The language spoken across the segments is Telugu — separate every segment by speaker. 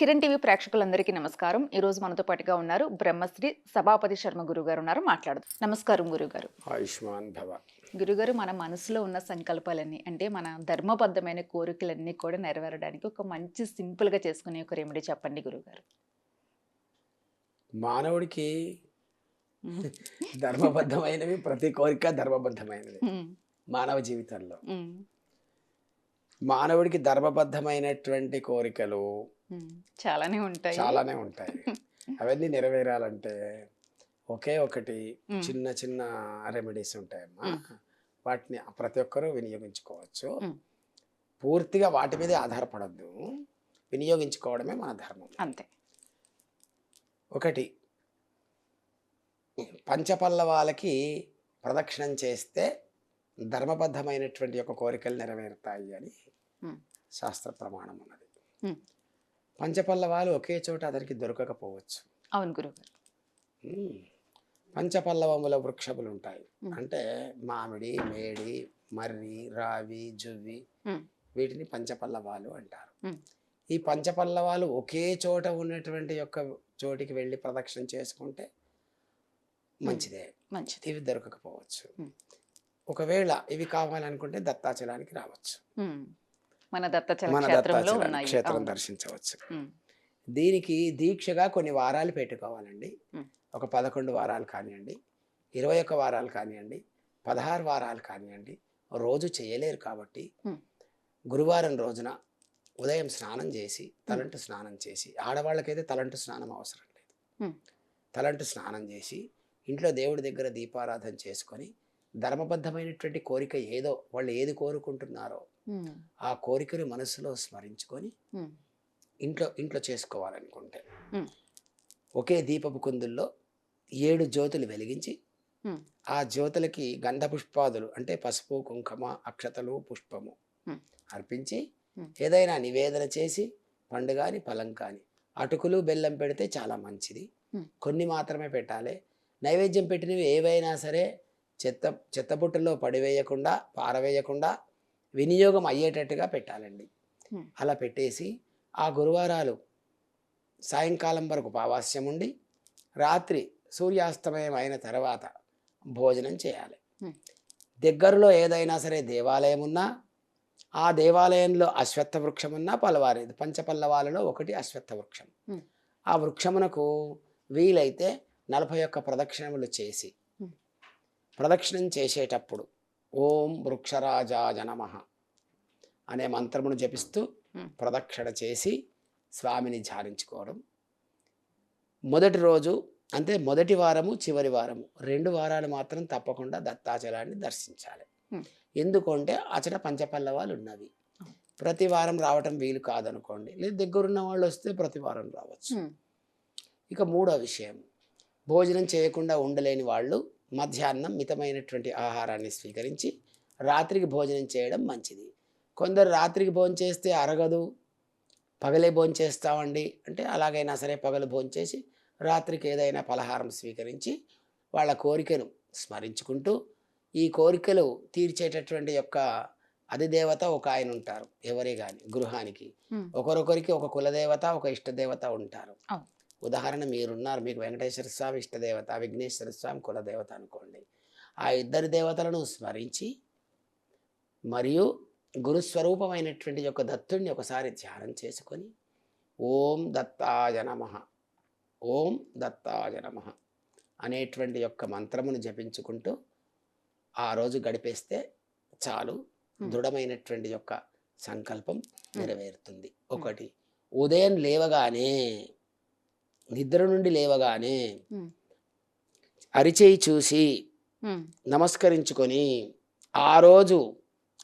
Speaker 1: కిరణ్ టీవీ ప్రేక్షకులందరికీ నమస్కారం. ఈ రోజు మనతో పాటుగా ఉన్నారు బ్రహ్మశ్రీ సభాపతి శర్మ గురువు గారు ఉన్నారు. మాట్లాడదు నమస్కారం గురుగారు.
Speaker 2: ఆయుష్మాన్ భవ.
Speaker 1: గురుగారు మన మనసులో ఉన్న సంకల్పాలన్నీ అంటే మన ధర్మబద్ధమైన కోరికలన్నీ కూడా నెరవేరడానికి ఒక మంచి సింపుల్గా చేసుకునే ఒక రెమెడీ చెప్పండి గురుగారు.
Speaker 2: మానవుడికి ధర్మబద్ధమైనవి ప్రతి కోరిక ధర్మబద్ధమైనది.
Speaker 1: ఉమ్,
Speaker 2: మానవ జీవితంలో. మానవుడికి ధర్మబద్ధమైనటువంటి కోరికలు
Speaker 1: చాలానే ఉంటాయి.
Speaker 2: చాలానే ఉంటాయి. అవన్నీ నెరవేరాలంటే ఒకే ఒకటి చిన్న చిన్న రెమెడీస్ ఉంటాయమ్మా. వాటిని ప్రతి ఒక్కరూ వినియోగించుకోవచ్చు. పూర్తిగా వాటి మీదే ఆధారపడద్దు. వినియోగించుకోవడమే మన ధర్మం.
Speaker 1: అంతే.
Speaker 2: ఒకటి పంచపల్లవాలకి ప్రదక్షిణం చేస్తే ధర్మబద్ధమైనటువంటి యొక్క కోరికలు నెరవేరుతాయి అని. శాస్త్ర ప్రమాణం ఉన్నది. పంచపల్లవాలు ఒకే చోట అతనికి దొరకకపోవచ్చు
Speaker 1: అవును గురుగారు
Speaker 2: మ్. పంచపల్లవముల వృక్షములు ఉంటాయి. అంటే మామిడి మేడి మర్రి రావి జువ్వి. వీటిని పంచపల్లవాలు అంటారు. ఈ పంచపల్లవాలు ఒకే చోట ఉన్నటువంటి యొక్క చోటికి వెళ్ళి ప్రదక్షిణ చేసుకుంటే మంచిదే
Speaker 1: మంచిది
Speaker 2: ఇవి దొరకకపోవచ్చు. ఒకవేళ ఇవి కావాలనుకుంటే దత్తాచలానికి రావచ్చు
Speaker 1: మన దత్తచల క్షేత్రంలో
Speaker 2: క్షేత్రం. దర్శించవచ్చు దీనికి దీక్షగా కొన్ని వారాలు పెట్టుకోవాలండి. ఒక పదకొండు వారాలు కానివ్వండి ఇరవై ఒక్క వారాలు కానివ్వండి పదహారు వారాలు కానివ్వండి రోజు చేయలేరు కాబట్టి. గురువారం రోజున ఉదయం స్నానం చేసి తలంటు స్నానం చేసి ఆడవాళ్ళకైతే తలంటు స్నానం అవసరం లేదు. తలంటు స్నానం చేసి ఇంట్లో దేవుడి దగ్గర దీపారాధన చేసుకొని ధర్మబద్ధమైనటువంటి కోరిక ఏదో వాళ్ళు ఏది కోరుకుంటున్నారో ఆ కోరికను మనసులో స్మరించుకొని ఇంట్లో ఇంట్లో చేసుకోవాలనుకుంటే. ఒకే దీపపు కుందుల్లో ఏడు జ్యోతులు వెలిగించి ఆ జ్యోతులకి గంధ పుష్పాదులు అంటే పసుపు కుంకుమ అక్షతలు పుష్పము. అర్పించి. ఏదైనా నివేదన చేసి పండు కానీ ఫలం కానీ అటుకులు బెల్లం పెడితే చాలా మంచిది. కొన్ని మాత్రమే పెట్టాలి నైవేద్యం పెట్టినవి ఏవైనా సరే చెత్త చెత్తబుట్టలో పడివేయకుండా పారవేయకుండా వినియోగం అయ్యేటట్టుగా పెట్టాలండి. అలా పెట్టేసి ఆ గురువారాలు సాయంకాలం వరకు పావాస్యం ఉండి రాత్రి సూర్యాస్తమయం అయిన తర్వాత భోజనం చేయాలి. దగ్గరలో ఏదైనా సరే దేవాలయం ఉన్నా ఆ దేవాలయంలో అశ్వత్థ వృక్షం ఉన్నా పలవారేది పంచపల్లవాలలో ఒకటి అశ్వత్థ వృక్షం. ఆ వృక్షమునకు వీలైతే నలభై ఒక్క ప్రదక్షిణములు చేసి. ప్రదక్షిణం చేసేటప్పుడు ఓం వృక్షరాజాయ నమః అనే మంత్రమును జపిస్తూ. ప్రదక్షిణ చేసి స్వామిని ధ్యానించుకోవడం. మొదటి రోజు అంటే మొదటి వారము చివరి వారము రెండు వారాలు మాత్రం తప్పకుండా దత్తాచలాన్ని దర్శించాలి. ఎందుకంటే అచట పంచపల్లవాలు ఉన్నవి. ప్రతి వారం రావటం వీలు కాదనుకోండి. లేదు దగ్గరున్న వాళ్ళు వస్తే ప్రతి వారం రావచ్చు. ఇక మూడో విషయం. భోజనం చేయకుండా ఉండలేని వాళ్ళు మధ్యాహ్నం మితమైనటువంటి ఆహారాన్ని స్వీకరించి రాత్రికి భోజనం చేయడం మంచిది. కొందరు రాత్రికి భోజనం చేస్తే అరగదు పగలే భోజనం చేస్తామండి అంటే అలాగైనా సరే పగలు భోజనం చేసి రాత్రికి ఏదైనా పలహారం స్వీకరించి వాళ్ళ కోరికను స్మరించుకుంటూ ఈ కోరికలు తీర్చేటటువంటి యొక్క అధిదేవత ఒక ఆయన ఉంటారు. ఎవరే కానీ గృహానికి. ఒకరొకరికి ఒక కులదేవత ఒక ఇష్టదేవత ఉంటారు. ఉదాహరణ మీరున్నారు. మీకు వెంకటేశ్వర స్వామి ఇష్టదేవత విఘ్నేశ్వర స్వామి కులదేవత అనుకోండి. ఆ ఇద్దరి దేవతలను స్మరించి మరియు గురుస్వరూపమైనటువంటి యొక్క దత్తుడిని ఒకసారి ధ్యానం చేసుకొని ఓం దత్తాయ నమ ఓం దత్తాయ నమ అనేటువంటి యొక్క మంత్రమును జపించుకుంటూ ఆ రోజు గడిపేస్తే చాలు. దృఢమైనటువంటి యొక్క సంకల్పం నెరవేరుతుంది. ఒకటి ఉదయం లేవగానే నిద్ర నుండి లేవగానే అరిచేయి చూసి నమస్కరించుకొని ఆ రోజు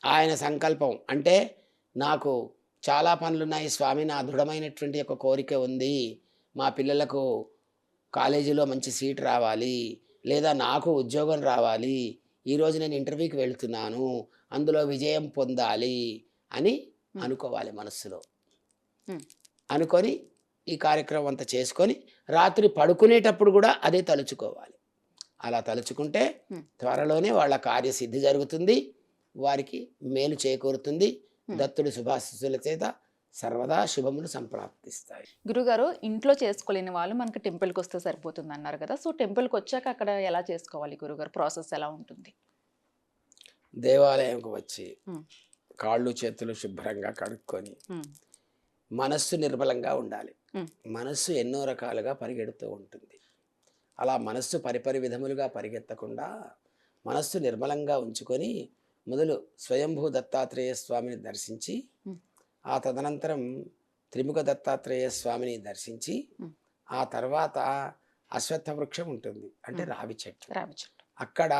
Speaker 2: ఆయన సంకల్పం అంటే నాకు చాలా పనులున్నాయి స్వామి నా దృఢమైనటువంటి ఒక కోరిక ఉంది. మా పిల్లలకు కాలేజీలో మంచి సీట్ రావాలి లేదా నాకు ఉద్యోగం రావాలి. ఈరోజు నేను ఇంటర్వ్యూకి వెళ్తున్నాను అందులో విజయం పొందాలి అని. అనుకోవాలి మనస్సులో. అనుకొని ఈ కార్యక్రమం అంతా చేసుకొని రాత్రి పడుకునేటప్పుడు కూడా అదే తలుచుకోవాలి అలా తలుచుకుంటే. త్వరలోనే వాళ్ళ కార్యసిద్ధి జరుగుతుంది వారికి మేలు చేకూరుతుంది. దత్తుడి శుభాశిస్సుల చేత సర్వదా శుభములు సంప్రాప్తిస్తాయి
Speaker 1: గురుగారు ఇంట్లో చేసుకోలేని వాళ్ళు మనకి టెంపుల్కి వస్తే సరిపోతుంది అన్నారు కదా సో టెంపుల్కి వచ్చాక అక్కడ ఎలా చేసుకోవాలి గురుగారు ప్రాసెస్ ఎలా ఉంటుంది
Speaker 2: దేవాలయంకు వచ్చి. కాళ్ళు చేతులు శుభ్రంగా కడుక్కొని మనస్సు నిర్మలంగా ఉండాలి. మనస్సు ఎన్నో రకాలుగా పరిగెడుతూ ఉంటుంది అలా మనస్సు పరిపరి విధములుగా పరిగెత్తకుండా మనస్సు నిర్మలంగా ఉంచుకొని మొదలు స్వయంభూ దత్తాత్రేయ స్వామిని దర్శించి. ఆ తదనంతరం త్రిముఖ దత్తాత్రేయ స్వామిని దర్శించి. ఆ తర్వాత అశ్వత్థ వృక్షం ఉంటుంది అంటే. రావి చెట్టు
Speaker 1: రావి చెట్టు
Speaker 2: అక్కడ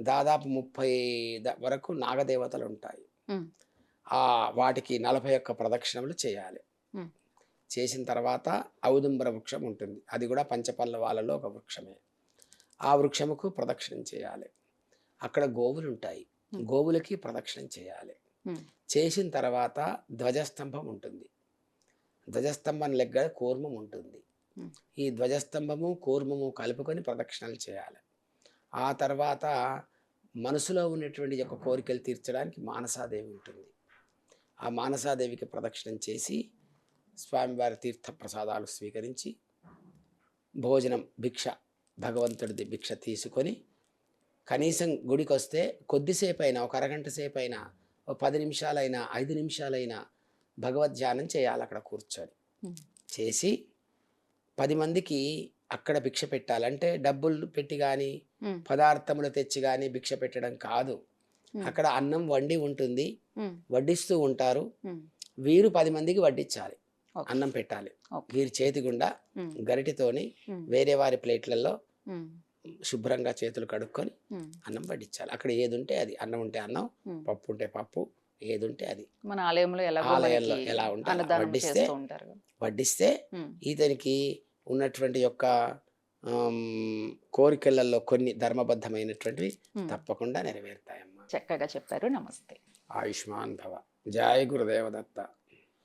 Speaker 2: దాదాపు ముప్పై వరకు నాగదేవతలు ఉంటాయి ఆ వాటికి నలభై ఒక్క ప్రదక్షిణములు చేయాలి. చేసిన తర్వాత ఔదుంబర వృక్షం ఉంటుంది. అది కూడా పంచపల్లవాలలో ఒక వృక్షమే. ఆ వృక్షముకు ప్రదక్షిణం చేయాలి. అక్కడ గోవులు ఉంటాయి. గోవులకి ప్రదక్షిణం చేయాలి. చేసిన తర్వాత ధ్వజస్తంభం ఉంటుంది. ధ్వజస్తంభం లెగ్గ కూర్మం ఉంటుంది. ఈ ధ్వజస్తంభము కూర్మము కలుపుకొని ప్రదక్షిణలు చేయాలి. ఆ తర్వాత మనసులో ఉన్నటువంటి యొక్క కోరికలు తీర్చడానికి మానసాదేవి ఉంటుంది. ఆ మానసాదేవికి ప్రదక్షిణం చేసి స్వామివారి తీర్థ ప్రసాదాలు స్వీకరించి భోజనం భిక్ష భగవంతుడిది భిక్ష తీసుకొని కనీసం గుడికి వస్తే కొద్దిసేపు అయినా ఒక అరగంట సేపు అయినా ఒక పది నిమిషాలైనా ఐదు నిమిషాలైనా భగవద్ ధ్యానం చేయాలి అక్కడ కూర్చొని. చేసి పది మందికి అక్కడ భిక్ష పెట్టాలంటే డబ్బులు పెట్టి కానీ పదార్థములు తెచ్చి కానీ భిక్ష పెట్టడం కాదు. అక్కడ అన్నం వండి ఉంటుంది. వడ్డిస్తూ ఉంటారు. వీరు పది మందికి వడ్డించాలి. అన్నం పెట్టాలి. వీరి చేతి గుండా గరిటితోని వేరే వారి ప్లేట్లలో శుభ్రంగా చేతులు కడుక్కొని అన్నం వడ్డించాలి అక్కడ ఏది ఉంటే అది. అన్నం ఉంటే అన్నం. పప్పు ఉంటే పప్పు ఏది ఉంటే అది.
Speaker 1: మన ఆలయంలో ఎలా
Speaker 2: ఆలయంలో ఎలా ఉంటే? అలా
Speaker 1: అన్నదానం
Speaker 2: వడ్డిస్తే. వడ్డిస్తే ఇతనికి ఉన్నటువంటి యొక్క కోరికలలో కొన్ని ధర్మబద్ధమైనటువంటివి. తప్పకుండా నెరవేరుతాయమ్మా.
Speaker 1: చక్కగా చెప్పారు. నమస్తే.
Speaker 2: ఆయుష్మాన్ భవ. జయ గురుదేవదత్త.